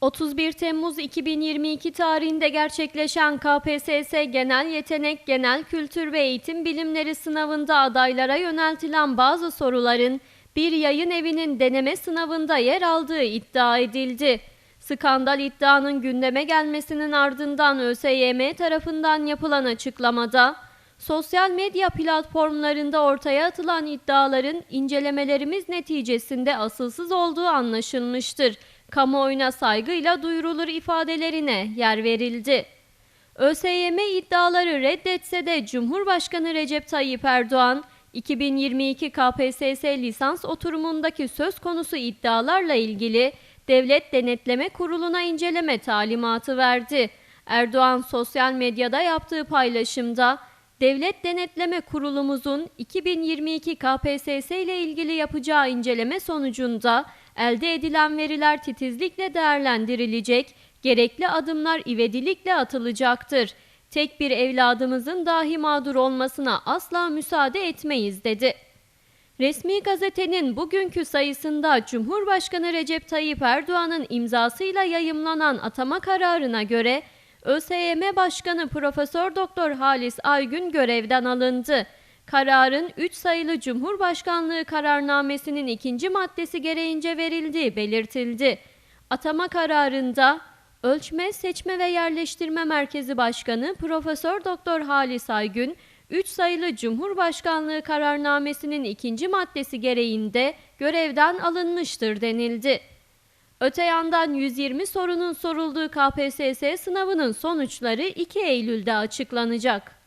31 Temmuz 2022 tarihinde gerçekleşen KPSS Genel Yetenek, Genel Kültür ve Eğitim Bilimleri sınavında adaylara yöneltilen bazı soruların bir yayın evinin deneme sınavında yer aldığı iddia edildi. Skandal iddianın gündeme gelmesinin ardından ÖSYM tarafından yapılan açıklamada, sosyal medya platformlarında ortaya atılan iddiaların incelemelerimiz neticesinde asılsız olduğu anlaşılmıştır. Kamuoyuna saygıyla duyurulur ifadelerine yer verildi. ÖSYM iddiaları reddetse de Cumhurbaşkanı Recep Tayyip Erdoğan, 2022 KPSS lisans oturumundaki söz konusu iddialarla ilgili Devlet Denetleme Kurulu'na inceleme talimatı verdi. Erdoğan sosyal medyada yaptığı paylaşımda, Devlet Denetleme Kurulumuzun 2022 KPSS ile ilgili yapacağı inceleme sonucunda elde edilen veriler titizlikle değerlendirilecek, gerekli adımlar ivedilikle atılacaktır. Tek bir evladımızın dahi mağdur olmasına asla müsaade etmeyiz dedi. Resmi gazetenin bugünkü sayısında Cumhurbaşkanı Recep Tayyip Erdoğan'ın imzasıyla yayımlanan atama kararına göre ÖSYM Başkanı Profesör Doktor Halis Aygün görevden alındı. Kararın 3 sayılı Cumhurbaşkanlığı kararnamesinin ikinci maddesi gereğince verildiği belirtildi. Atama kararında Ölçme, Seçme ve Yerleştirme Merkezi Başkanı Profesör Doktor Halis Aygün, 3 sayılı Cumhurbaşkanlığı kararnamesinin ikinci maddesi gereğinde görevden alınmıştır denildi. Öte yandan 120 sorunun sorulduğu KPSS sınavının sonuçları 2 Eylül'de açıklanacak.